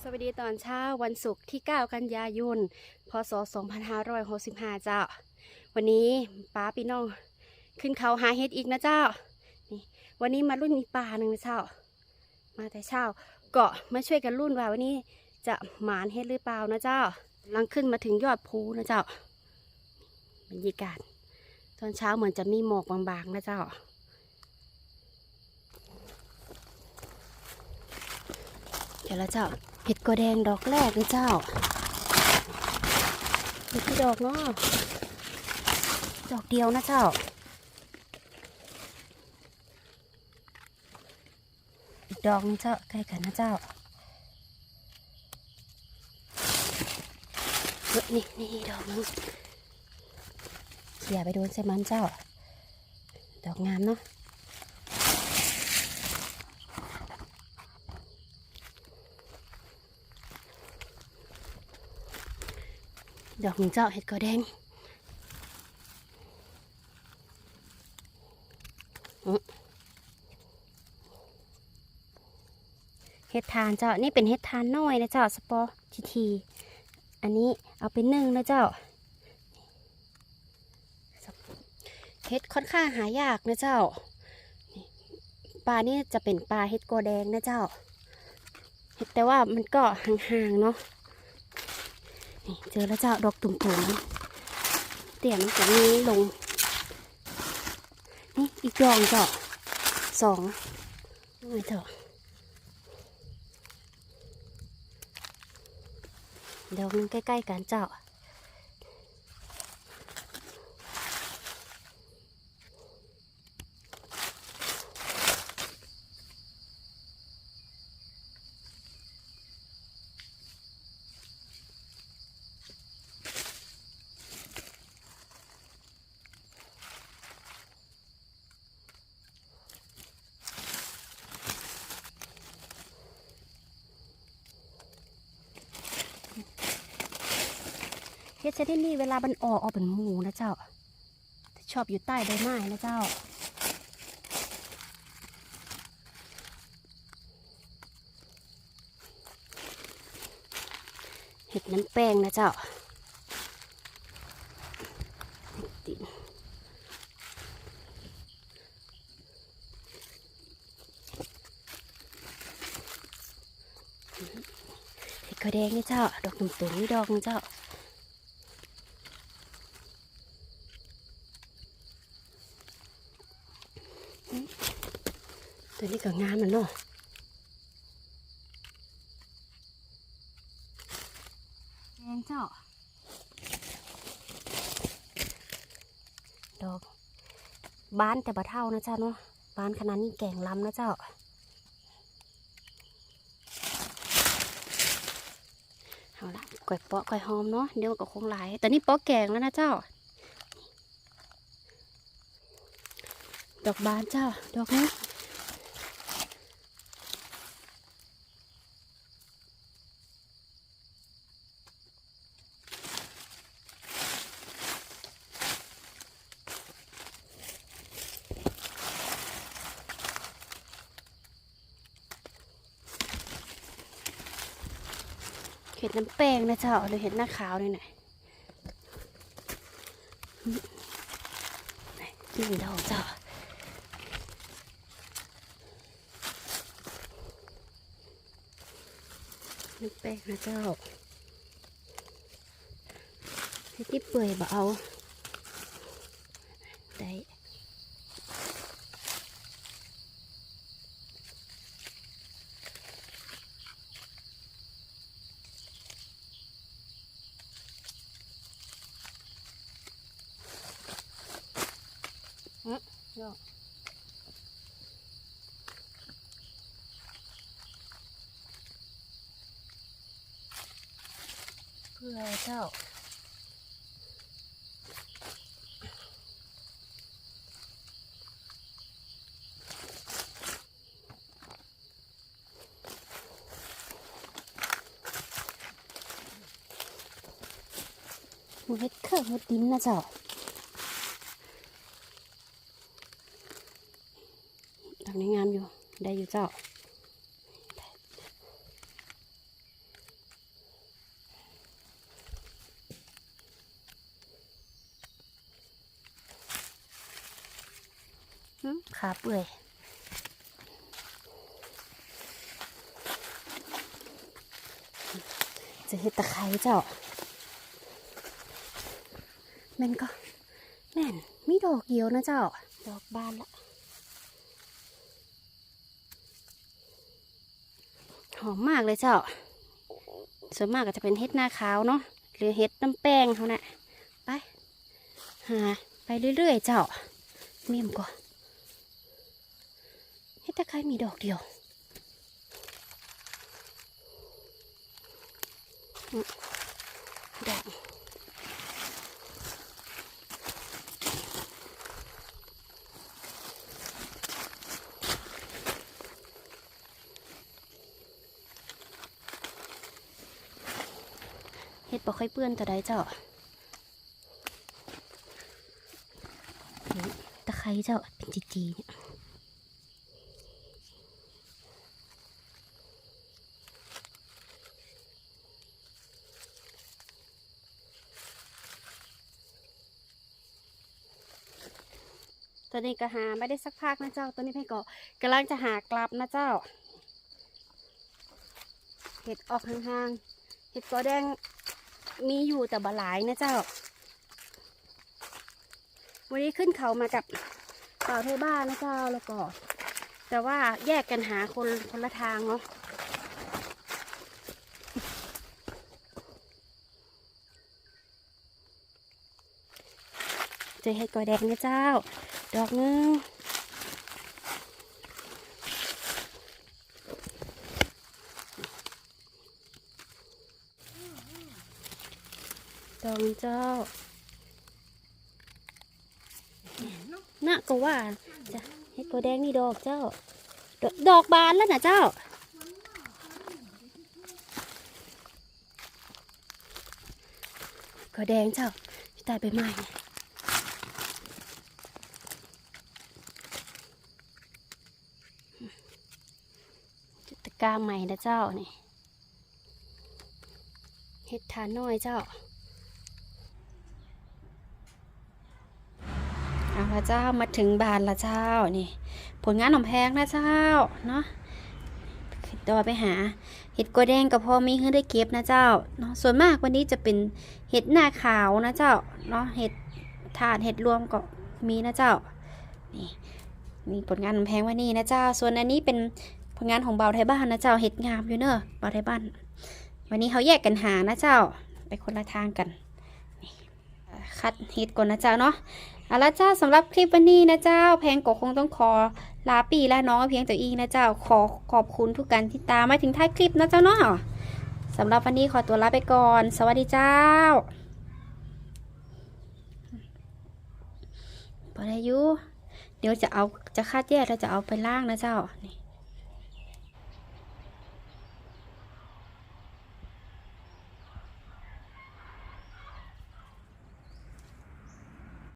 สวัสดีตอนเช้าวันศุกร์ที่ 9 กันยายน พศ 2565 เจ้า วันนี้ป้าพี่น้องขึ้นเขาหาเฮ็ดอีกนะเจ้า นี่วันนี้มารุ่นมีปลาหนึ่งนะเจ้า มาแต่เช้าเก็มาช่วยกันรุ่นว่าวันนี้จะหมานเฮ็ดหรือเปล่านะเจ้าลังขึ้นมาถึงยอดภูนะเจ้าบรรยากาศตอนเช้าเหมือนจะมีหมอกบางๆนะเจ้า ดี๋ยวแล้วเจ้าเห็ดกอแดงดอกแรกเลยเจ้าเห็ดที่ดอกเนาะดอกเดียวนะเจ้า อีกดอกนึงเจ้าใกล้กันนะเจ้าเฮ้ยนี่นี่ดอกนึงเขี่ยไปโดนใส่มันเจ้า ดอกงามเนาะ ดอกหนึ่งเจ้าเห็ดกอแดงเห็ดทานเจ้า นี่เป็นเห็ดทานน้อยนะเจ้าสปอทีที อันนี้เอาไปนึ่งนะเจ้าเห็ดค่อนข้างหายากนะเจ้าปลานี่จะเป็นปลาเห็ดกอแดงนะเจ้า แต่ว่ามันก็ห่างๆเนาะ นี่เจอแล้วเจ้าดอกตุ่มๆเตี่ยมันจะมีลง นี่อีกดองเจ้าสองไม่เถอะดอกหนึงใกล้ๆกันเจ้า เฮ็ดชนิดนี้เวลามันออกออกเป็นหมูนะเจ้า ชอบอยู่ใต้ใบไม้นะเจ้า เห็ดน้ำแป้งนะเจ้าติดเห็ดกระแดงนี่เจ้า ดอกตุ่มๆนี่ดอกนึงเจ้า ตัวนี้ก็งามมันเนาะแดงเจ้าดอกบ้านแต่บะเท่านะเจ้าเนาะบ้านขนาดนี้แกงล้ำนะเจ้าเอาละก่อยเปาะก่อยหอมเนาะเดี๋ยวก็คงหลายแต่นี่เปาะแกงแล้วนะเจ้า ดอกบานเจ้า ดอกนี้ เห็ดน้ำแป้งนะเจ้าหรือเห็ดหน้าขาวนี่หน่อยกินดอกเจ้าน้ำแป้งนะเจ้าเห็ดที่เปื่อยบ่เอาได้ อืม เนาะเพื่อเจ้าหมูเฮ็ดเครื่องเฮ็ดดินนะเจ้าางนี้งามอยู่ ได้อยู่เจ้าขาเปื่อยจะเห็ดตะไคร้เจ้าแม่นก็แม่นมีดอกเดียวนะเจ้า ดอกบานละ หอมมากเลยเจ้า ส่วนมากก็จะเป็นเห็ดหน้าขาวเนาะหรือเห็ดน้ำแป้งเขานะ่ะไปหาไปเรื่อยๆเจ้าเมี่ยมก่อนเห็ดตะไคร้มีดอกเดียวดอก เห็ดบ่ค่อยเปื้อนแต่ใดเจ้าตะไคร้เจ้าเป็นจีๆเนี่ยตอนนี้ก็หาไม่ได้สักพักนะเจ้าตอนนี้เพ่ก็กำลังจะหากลับนะเจ้า เห็ดออกห่างๆ เห็ดกอแดง มีอยู่แต่บหลายนะเจ้า วันนี้ขึ้นเขามากับเป่าวไทบ้านนะเจ้าแล้วก็ แต่ว่าแยกกันหาคนคนละทางเนาะเจอเห็ดกอแดงนะเจ้า ดอกหนึง ดองเจ้าน่ะก็ว่าจ้ะเห็ดกอแดงนี่ดอกเจ้าดอกดอกบานแล้วนะเจ้ากอแดงเจ้าตายไปใหม่เนี่ยตะกร้าใหม่นะเจ้านี่เห็ดทานน้อยเจ้า เอา ละเจ้ามาถึงบานละเจ้านี่ ผลงานหนอมแพงนะเจ้าเนาะเดี๋ยวไปหา เห็ดกวแดงกับพอมีให้ได้เก็บนะเจ้าเนาะส่วนมากวันนี้จะเป็นเห็ดหน้าขาวนะเจ้าเนาะเห็ดถาดเห็ดรวมก็มีนะเจ้านี่นี่ผลงานหนอมแพงวันนี้นะเจ้า ส่วนอันนี้เป็นผลงานของเบาไทยบ้านนะเจ้าเห็ดงามอยู่เนอะเบาไทยบ้าน วันนี้เขาแยกกันหานะเจ้า ไปคนละทางกันคัดเห็ดก่อนนะเจ้าเนาะ เอาละเจ้าสำหรับคลิปวันนี้นะเจ้า แพงก็คงต้องขอลาปีและน้องเพียงแต่อีกนะเจ้า ขอขอบคุณทุกการที่ตามมาถึงท้ายคลิปนะเจ้าเนาะสำหรับวันนี้ขอตัวลาไปก่อน สวัสดีเจ้าพอได้ยุเดี๋ยวจะเอาจะคาดแยกแล้วจะเอาไปล่างนะเจ้านี่